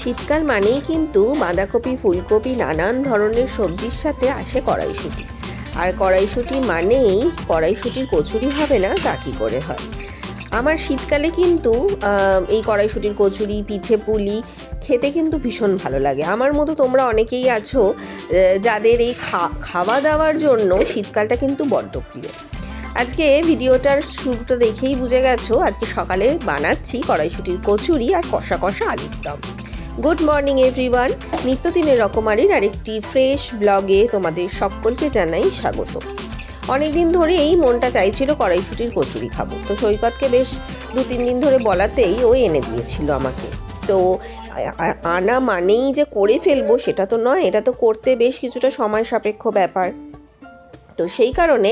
শীতকাল মানেই কিন্তু বাঁধাকপি, ফুলকপি, নানান ধরনের সবজির সাথে আসে কড়াইশুঁটি। আর কড়াইশুঁটি মানেই কড়াইশুঁটির কচুরি হবে না, তা কী করে হয়? আমার শীতকালে কিন্তু এই কড়াইশুঁটির কচুরি, পিঠে পুলি খেতে কিন্তু ভীষণ ভালো লাগে। আমার মতো তোমরা অনেকেই আছো যাদের এই খাওয়া দাওয়ার জন্য শীতকালটা কিন্তু বড্ড প্রিয়। আজকে ভিডিওটার শুরুটা দেখেই বুঝে গেছো, আজকে সকালে বানাচ্ছি কড়াইশুঁটির কচুরি আর কষা কষা আলুর দম। গুড মর্নিং এভরিওয়ান, নিত্যদিনের রকমারির আরেকটি ফ্রেশ ব্লগে তোমাদের সকলকে জানাই স্বাগত। অনেকদিন ধরেই মনটা চাইছিল কড়াইশুটির কচুরি খাব। তো সৈকতকে বেশ দু তিন দিন ধরে বলাতেই ও এনে দিয়েছিল আমাকে। তো আনা মানেই যে করে ফেলব সেটা তো নয়, এটা তো করতে বেশ কিছুটা সময় সাপেক্ষ ব্যাপার। তো সেই কারণে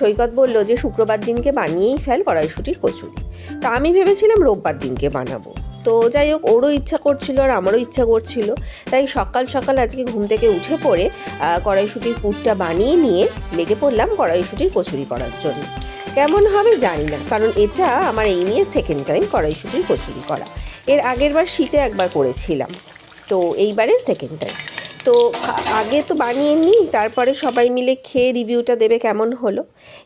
সৈকত বলল যে শুক্রবার দিনকে বানিয়েই ফেল কড়াইশুটির কচুরি। তা আমি ভেবেছিলাম রোববার দিনকে বানাবো। তো যাই হোক, ওরও ইচ্ছা করছিল আর আমারও ইচ্ছা করছিল। তাই সকাল সকাল আজকে ঘুম থেকে উঠে পড়ে কড়াইশুঁটির পুরটা বানিয়ে নিয়ে লেগে পড়লাম কড়াইশুটির কচুরি করার জন্য। কেমন হবে জানি না, কারণ এটা আমার এই নিয়ে সেকেন্ড টাইম কড়াইশুটির কচুরি করা। এর আগের বার শীতে একবার করেছিলাম। তো এইবারে সেকেন্ড টাইম তো আগে তো বানিয়ে নিই, তারপরে সবাই মিলে খেয়ে রিভিউটা দেবে কেমন হলো।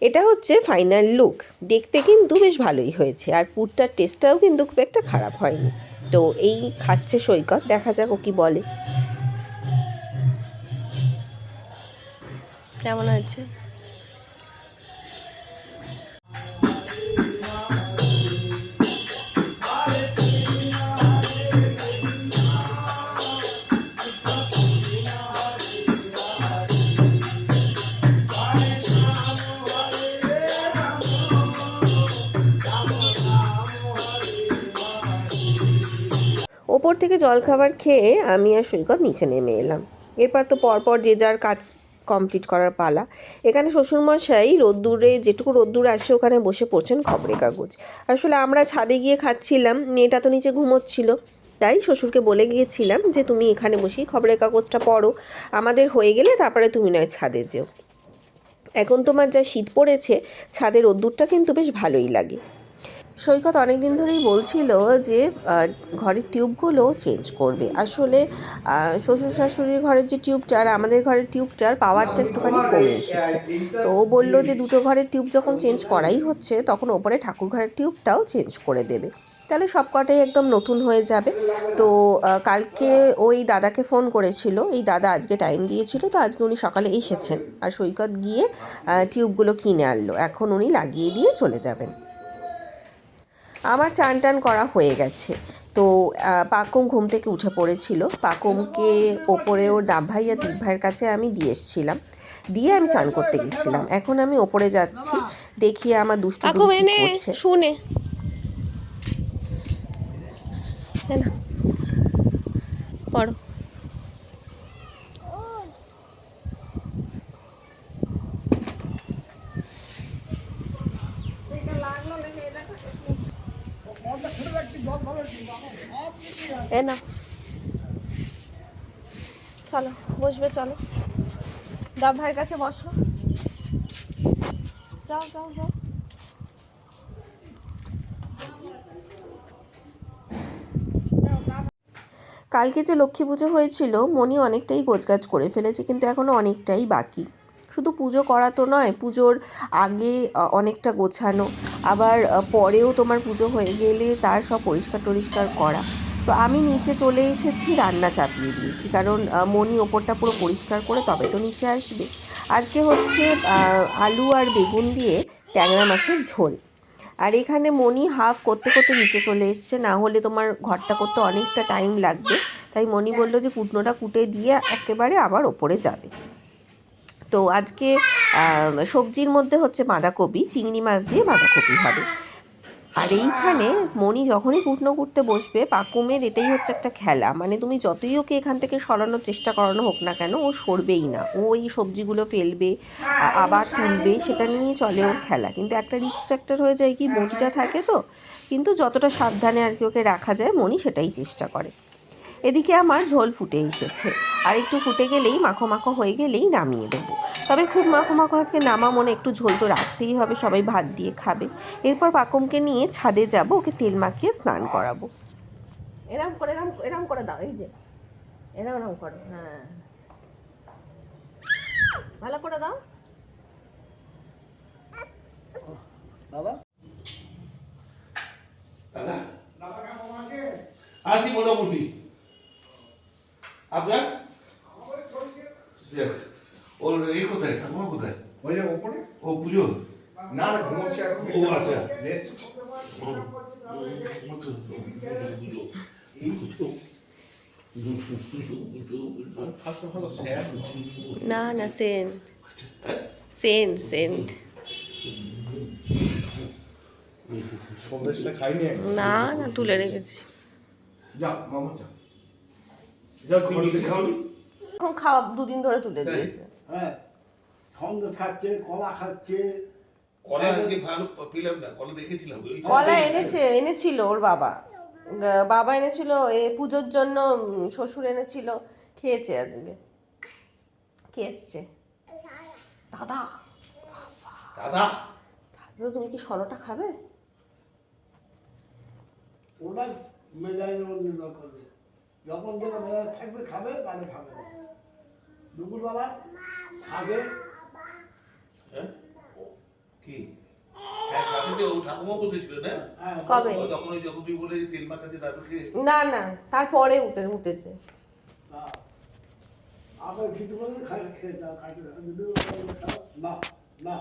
এটা হচ্ছে ফাইনাল লুক দেখতে কিন্তু বেশ ভালোই হয়েছে, আর পুরটার টেস্টটাও কিন্তু খুব একটা খারাপ হয়নি। তো এই খাচ্ছে সৈকত, দেখা যাক ও কি বলে। কেমন আছে ওপর থেকে জলখাবার খেয়ে আমি আর সৈকত নিচে নেমে এলাম। এরপর তো পরপর যে যার কাজ কমপ্লিট করার পালা। এখানে শ্বশুরমশাই রোদ্দুরে, যেটুকু রোদ্দুর আসে ওখানে বসে পড়ছেন খবরের কাগজ। আসলে আমরা ছাদে গিয়ে খাচ্ছিলাম, মেয়েটা তো নিচে ঘুমোচ্ছিল। তাই শ্বশুরকে বলে গিয়েছিলাম যে, তুমি এখানে বসেই খবরের কাগজটা পড়ো। আমাদের হয়ে গেলে তারপরে তুমি নয় ছাদে যেও। এখন তোমার যা শীত পড়েছে ছাদের রোদ্দুরটা কিন্তু বেশ ভালোই লাগে। সৈকত অনেক দিন ধরেই বলছিল যে ঘরের টিউবগুলো চেঞ্জ করবে। আসলে শ্বশুর শাশুড়ির ঘরের যে টিউবটা আর আমাদের ঘরের টিউবটার পাওয়ারটা একটুখানি কমে এসেছে। তো ও বলল যে, দুটো ঘরের টিউব যখন চেঞ্জ করাই হচ্ছে, তখন ওপরে ঠাকুর ঘরের টিউবটাও চেঞ্জ করে দেবে। তাহলে সব কটাই একদম নতুন হয়ে যাবে। তো কালকে ওই দাদাকে ফোন করেছিল। এই দাদা আজকে টাইম দিয়েছিল, তো আজকে উনি সকালে এসেছেন। আর সৈকত গিয়ে টিউবগুলো কিনে আনলো। এখন উনি লাগিয়ে দিয়ে চলে যাবেন। আমার চান টান করা হয়ে গেছে। তো পাকুম ঘুম থেকে উঠে পড়েছিল। পাকুমকে ওপরে ওর দাব ভাই আর দীপ ভাইয়ের কাছে আমি দিয়ে এসেছিলাম। দিয়ে আমি চান করতে গেছিলাম। এখন আমি ওপরে যাচ্ছি। দেখি আমার দুষ্টু করছে। শুনে। এ চলো, বসবে, চলো। দাব ভাইয়ের কাছে বসো। যাও যাও যাও। কালকে যে লক্ষ্মী পুজো হয়েছিল মনি অনেকটাই গোছগাছ করে ফেলেছে, কিন্তু এখনও অনেকটাই বাকি। শুধু পুজো করা তো নয়, পুজোর আগে অনেকটা গোছানো। আবার পরেও তোমার পুজো হয়ে গেলে তার সব পরিষ্কার টরিষ্কার করা। তো আমি নিচে চলে এসেছি, রান্না চাপিয়ে দিয়েছি। কারণ মনি ওপরটা পুরো পরিষ্কার করে তবে তো নিচে আসবে। আজকে হচ্ছে আলু আর বেগুন দিয়ে ট্যাংরা মাছের ঝোল। আর এখানে মনি হাফ করতে করতে নিচে চলে এসছে। না হলে তোমার ঘরটা করতে অনেকটা টাইম লাগবে। তাই মনি বলল যে কুটনোটা কুটে দিয়ে একেবারে আবার ওপরে যাবে। তো আজকে সবজির মধ্যে হচ্ছে বাঁধাকপি, চিংড়ি মাছ দিয়ে বাঁধাকপি হবে। আর এইখানে মণি যখনই কুটনো করতে বসবে, পাকুমের এটাই হচ্ছে একটা খেলা। মানে তুমি যতই ওকে এখান থেকে সরানোর চেষ্টা করানো হোক না কেন, ও সরবেই না। ও এই সবজিগুলো ফেলবে আবার তুলবে, সেটা নিয়েই চলে ওর খেলা। কিন্তু একটা রিস্ক ফ্যাক্টর হয়ে যায় কি, বটিটা থাকে তো। কিন্তু যতটা সাবধানে আর কি ওকে রাখা যায়, মণি সেটাই চেষ্টা করে। এদিকে আমার ঝোল ফুটে এসেছে। আর একটু ফুটে গেলেই, মাখো মাখো হয়ে গেলেই নামিয়ে দেবো। তবে খুব মাখো মাখো আজকে নামা মনে একটু ঝোল তো রাখতেই হবে সবাই ভাত দিয়ে খাবে। এরপর পাকুমকে নিয়ে ছাদে যাব ওকে তেল মাখিয়ে স্নান করাবো। এরম করে এরম এরম করে দাও এই যে। এরম এরম করো হ্যাঁ। ভালো করে দাও। আছি মোটামুটি। আপনার। ওর এই কোথায়? ঠাকুমা কোথায়? ওই যে ওপরে? ও পুজো? না না ঘুমোচ্ছে এখন। ও আচ্ছা। রেস্ট না না সেন্ট। Saint Saint. সন্দেশটা না না তুলে রেখেছি। এখন খাওয়া দুদিন ধরে তুলে দিয়েছে। হ্যাঁ সন্দেশ খাচ্ছে কলা খাচ্ছে। কলা আজকে ভালো পেলাম না কলা দেখেছিলাম কলা এনেছে এনেছিল ওর বাবা। বাবা এনেছিল এ পুজোর জন্য শ্বশুর এনেছিল খেয়েছে আজকে। কে এসছে? দাদা। দাদা? দাদা তুমি কি সরোটা খাবে? মেজাজের করবে। যখন যেটা মেজাজ থাকবে খাবে তাহলে খাবে না। দুপুরবেলা খাবে হ্যাঁ? কি? হ্যাঁ হ্যাঁ কবে? তখন ওই বলে যে তেল মাখাতে না না তারপরে উঠে উঠেছে আবার কিছু করে খাই খেয়ে যাও খাই না না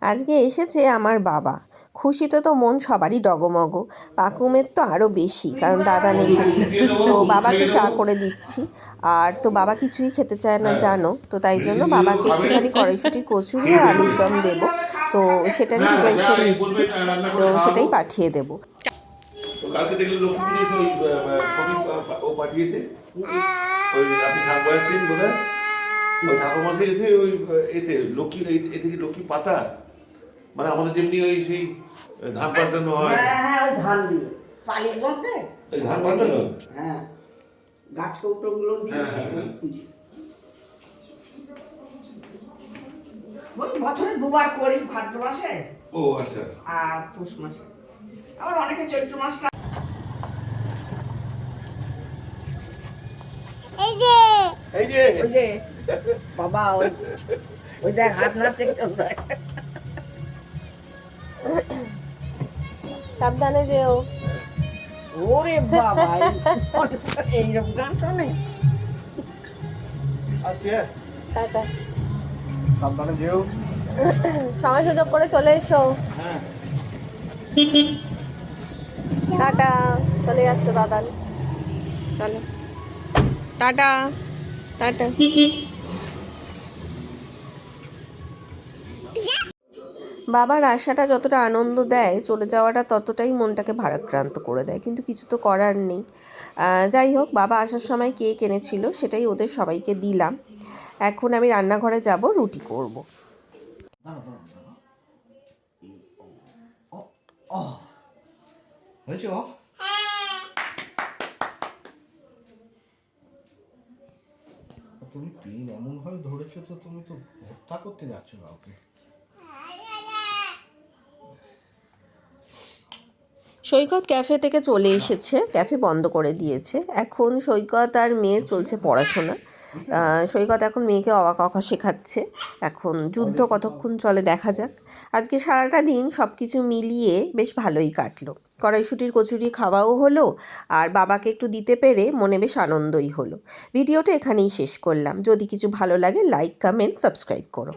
আজকে এসেছে আমার বাবা। খুশিতে তো মন সবারই ডগমগ। পাকুমের তো আরও বেশি, কারণ দাদা এসেছে। তো বাবাকে চা করে দিচ্ছি। আর তো বাবা কিছুই খেতে চায় না, জানো? তো তাই জন্য বাবাকে একটুখানি কড়াইশুটির কচুরি আর আলুর দম দেবো। তো সেটারই প্রিপারেশন নিচ্ছি। তো সেটাই পাঠিয়ে দেবো। ওই ওই ঠাকুরমাসে এসে ওই, এতে লক্ষ্মী এই- এ থেকে লক্ষ্মী পাতা মানে আমাদের যেমনি ওই সেই ধান পাল্টানো হয়। হ্যাঁ হ্যাঁ ওই ধান দিয়ে। মধ্যে এই ধান পাল্টানো হ্যাঁ গাছ কৌটোগুলো দিয়ে হ্যাঁ, হ্যাঁ, পুজি। ওই বছরে দুবার করি ভাদ্র মাসে ও আচ্ছা। আর পৌষ মাসে। আবার অনেকে চৈত্র মাসটা এই যে! ওই যে বাবা ওই ওই দেখ হাত নাড়ছে কেমন দেখ। সাবধানে যেও। ওরে বাবা এই- এইরকম গান শোনে? টাটা। সাবধানে যেও। সময় সুযোগ করে চলে এসো। হ্যাঁ। টাটা। চলে যাচ্ছে দাদা চলো। টাটা। টাটা। বাবার আশাটা যতটা আনন্দ দেয়, চলে যাওয়াটা ততটাই মনটাকে ভারাক্রান্ত করে দেয়। কিন্তু কিছু তো করার নেই। যাই হোক, বাবা আসার সময় কেক এনেছিল সেটাই ওদের সবাইকে দিলাম। এখন আমি রান্নাঘরে যাব, রুটি করব। তুমি পিন এমন ভাবে ধরেছো তো তুমি তো হত্যা করতে যাচ্ছ কাউকে। সৈকত ক্যাফে থেকে চলে এসেছে, ক্যাফে বন্ধ করে দিয়েছে। এখন সৈকত আর মেয়ের চলছে পড়াশোনা। সৈকত এখন মেয়েকে অবাক অকা শেখাচ্ছে। এখন যুদ্ধ কতক্ষণ চলে দেখা যাক। আজকে সারাটা দিন সব কিছু মিলিয়ে বেশ ভালোই কাটলো। কড়াইশুটির কচুরি খাওয়াও হলো, আর বাবাকে একটু দিতে পেরে মনে বেশ আনন্দই হলো। ভিডিওটা এখানেই শেষ করলাম। যদি কিছু ভালো লাগে লাইক কমেন্ট সাবস্ক্রাইব করো।